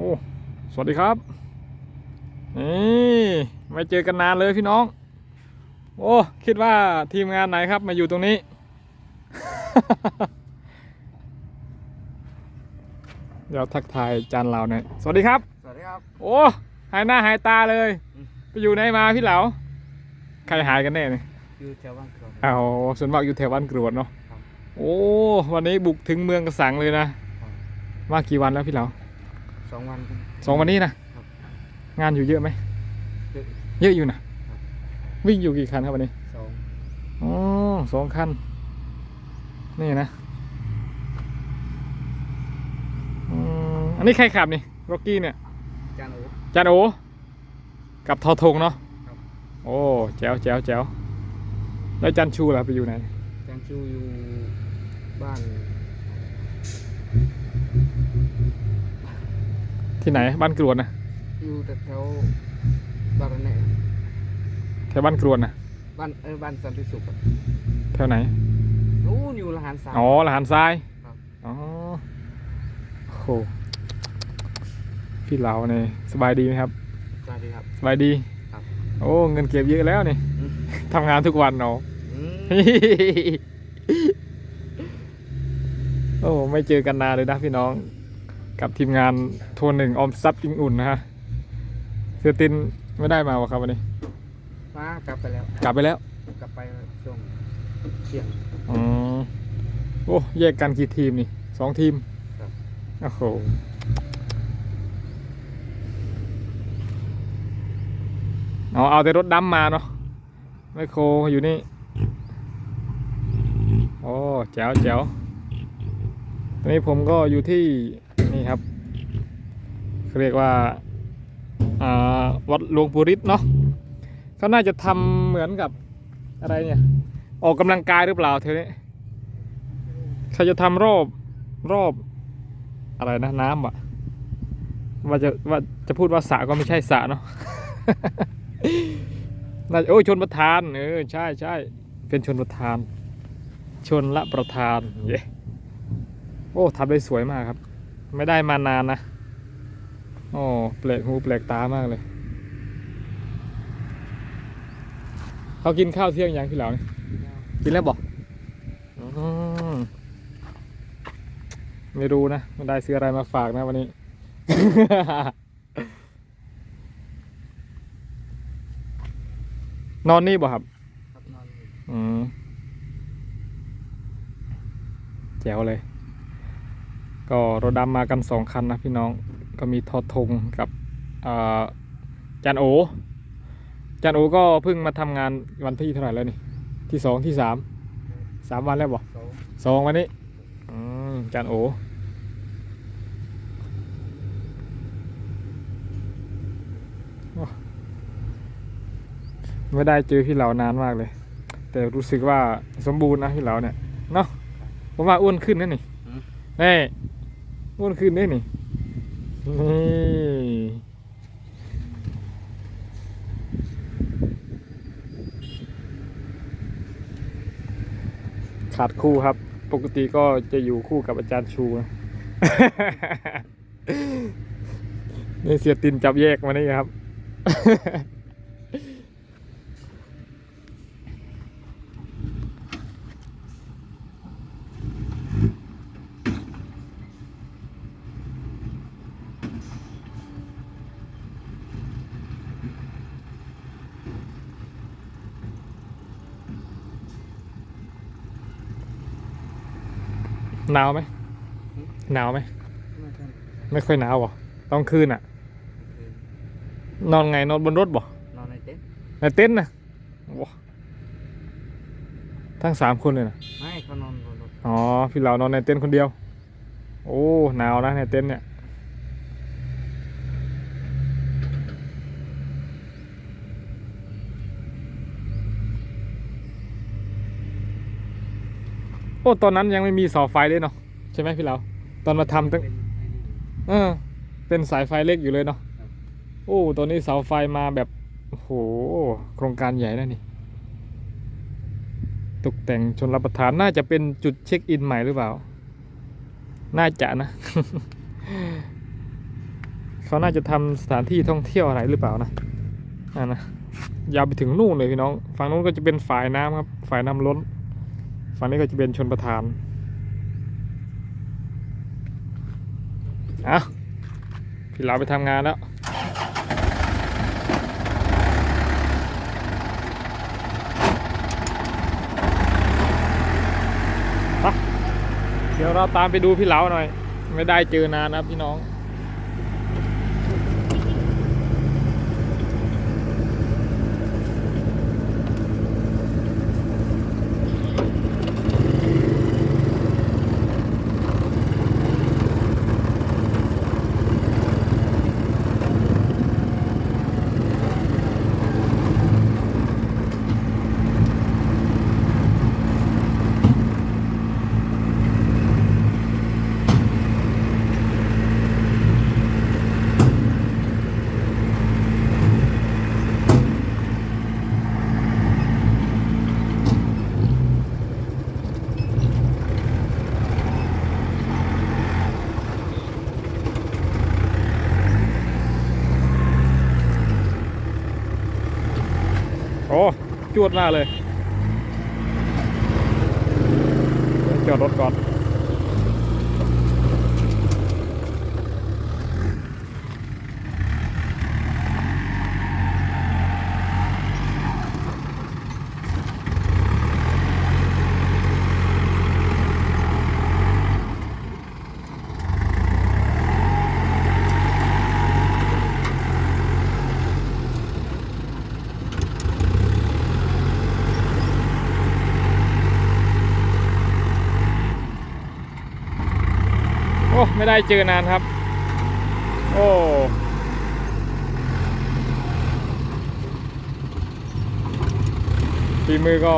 อ้สวัสดีครับนี่ไม่เจอกันนานเลยพี่น้อง โอ้คิดว่าทีมงานไหนครับมาอยู่ตรงนี้ เดี๋ยวทักทายจานเราหน่อยสวัสดีครับ สวัสดีครับ โอ้หายหน้าหายตาเลยอืมไปอยู่ไหนมาพี่เหลาใครหายกันแน่เนี่ยอยู่แถวบ้านครับเอาส่วนมากอยู่แถวบ้านกรวดเนาะครับโอ้ วันนี้บุกถึงเมืองกระสังเลยนะ มากี่วันแล้วพี่เหลา สองวันครับ สองวันนี้นะครับ งานอยู่เยอะไหม เยอะ เยอะอยู่นะครับวิ่งอยู่กี่คันครับวันนี้สองอ๋อสองคัน นี่นะอืมอันนี้ใครขับนี่ร็อกกี้เนี่ย จานโอ จานโอ กับทอทงเนาะครับ โอ้แจ๋วแจ๋วแจ๋วแล้วจันชูล่ะไปอยู่ไหน จานชูอยู่บ้าน ที่ไหน บ้านกรวดนะอยู่แถวบ้านระแนะแถวบ้านกรวดนะบ้านเออบ้านสันติสุขครับแถวไหนนู้นอยู่ละหารสาม อ๋อละหานทรายครับ อ๋อโอ้โหพี่เหลาเนี่ยสบายดีไหมครับ สวัสดีครับ สบายดีครับโอ้เงินเก็บเยอะแล้วนี่อืม ทำงานทุกวันเนาะ อืม โอ้ไม่เจอกันนานเลยนะพี่น้อง กับทีมงานโทนหนึ่งออมทรัพย์อิงอุ่นนะฮะเสือตินไม่ได้มาวะครับวันนี้ มากลับไปแล้ว กลับไปแล้วกลับไปช่วงเที่ยงอืมโอ้แยกกันกี่ทีมนี่สองทีมครับ โอ้โหเอาเอาแต่รถดำมาเนาะไมคโครอยู่นี่ โอ้แจ๋วแจ๋วตอนนี้ผมก็อยู่ที่ นี่ครับเขาเรียกว่าาวัดหลวงปู่ริศเนาะเขาน่าจะทำเหมือนกับอะไรเนี่ย ออกกำลังกายหรือเปล่าเธอเนี่ยเขาจะทำรอบรอบอะไรนะน้ำอะว่าจะว่าจะพูดว่าสระก็ไม่ใช่สระเนาะน่าจะโอ้ยชนประธานเออใช่ใช่เป็นชนประธาน ชนละประธานเย้โอ้ทำได้สวยมากครับ ไม่ได้มานานนะโอ้แปลกหูแปลกตามากเลย เขากินข้าวเที่ยงยังพี่เหลาเนี่ยกินแล้วบอกอืมไม่รู้นะไม่ได้ซื้ออะไรมาฝากนะวันนี้ นอนนี่บ่ครับครับนอนอยู่อืมแจ๋วเลย ก็รถดำมากันสองคันนะพี่น้องก็มีทอทงกับอ่าจานโอจานโอก็เพิ่งมาทำงานวันที่เท่าไหร่แล้วนี่ที่สองที่สามสามวันแล้วบ่สองสองวันนี้อืมจานโอไม่ได้เจอพี่เหลานานมากเลย แต่รู้สึกว่าสมบูรณ์นะพี่เหลาเนี่ยเนาะผมว่าอ้วนขึ้นนะนี่แน่ อ้วนขึ้นได้นี่นี่ขาดคู่ครับ ปกติก็จะอยู่คู่กับอาจารย์ชูนะนี่เสียตินจับแยกมานี่ครับ หนาวไหมหนาวไหมไม่ทันไม่ค่อยหนาวหรอต้องคืนอะคืนนอนไงนอนบนรถบ่นอนในเต็นท์ในเต็นท์นะว้าทั้งสามคนเลยนะไม่เขานอนบนรถอ๋อพี่เหลานอนในเต็นท์คนเดียว โอ้หนาวนะในเต็นท์เนี่ย โอ้ตอนนั้นยังไม่มีเสาไฟเลยเนาะใช่ไหมพี่เหลาตอนมาทำตั้งเป็นไอ้นี่เออเป็นสายไฟเล็กอยู่เลยเนาะครับโอ้ตอนนี้เสาไฟมาแบบโอ้โหโครงการใหญ่แล้วนี่ตกแต่งชนรับประทานน่าจะเป็นจุดเช็คอินใหม่หรือเปล่า น่าจะนะ เขาน่าจะทำสถานที่ท่องเที่ยวอะไรหรือเปล่านะอ่านะยาวไปถึงนู่นเลยพี่น้อง ฝั่งนู้นก็จะเป็นฝ่ายน้ำครับ ฝ่ายน้ำล้น ฝั่งนี้ก็จะเป็นชนประทานอะพี่ลาไปทำงานแล้วเดี๋ยวเราตามไปดูพี่เหลาหน่อย ไม่ได้เจอนานนะพี่น้อง โอ้ จวดมากเลย จอดรถก่อน อ้ไม่ได้เจอนานครับ โอ้ฝีมือก็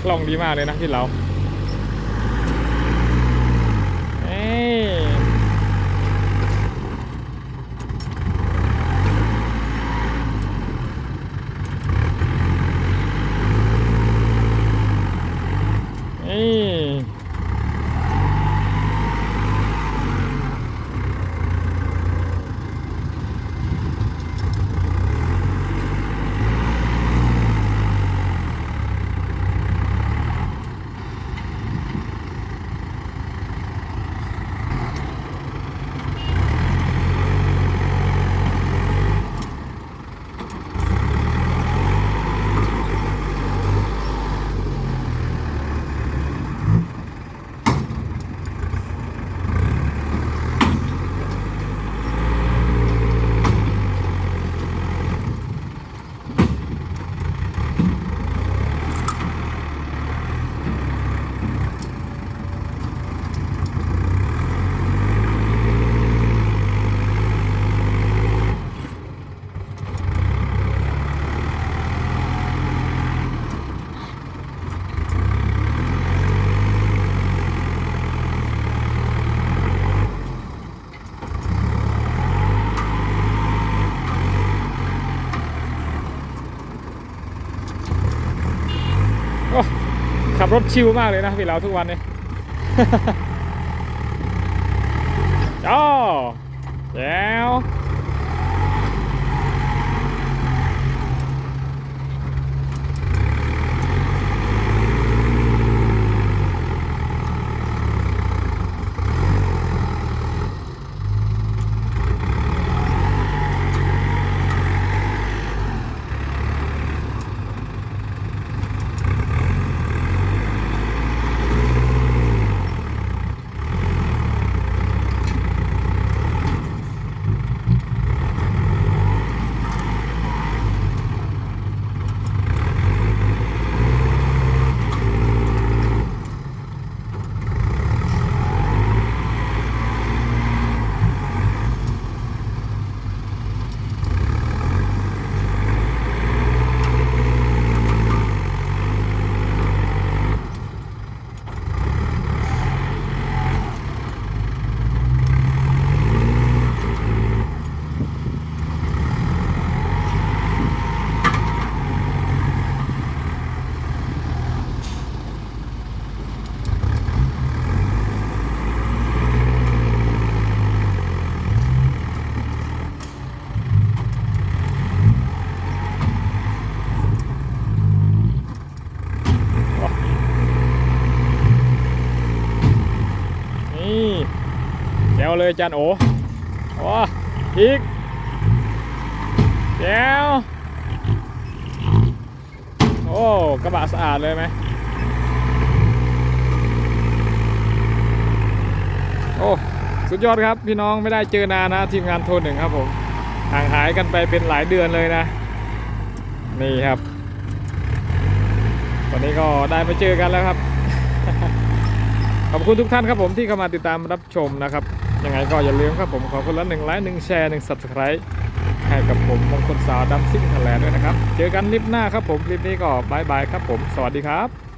คล่องดีมากเลยนะพี่เราเอ้ยนี่ โอ้ ขับรถชิลมากเลยนะพี่เราทุกวันนี้จ้าแล้ว เลยจานโอโอ้อีกแจ๋วโอ้กระบะสะอาดเลยไหมโอ้สุดยอดครับพี่น้องไม่ได้เจอนานนะทีมงานโทนหนึ่งครับผมห่างหายกันไปเป็นหลายเดือนเลยนะ นี่ครับ วันนี้ก็ได้มาเจอกันแล้วครับ ขอบคุณทุกท่านครับผมที่เข้ามาติดตามรับชมนะครับ ยังไงก็อย่าลืมครับผมขอคนละหนึ่งไลค์หนึ่งแชร์หนึ่งสับสไครต์ให้กับผมมงคลสาวดำซิ่งทะเลด้วยนะครับ เจอกันคลิปหน้าครับผมคลิปนี้ก็บายบายครับผม สวัสดีครับ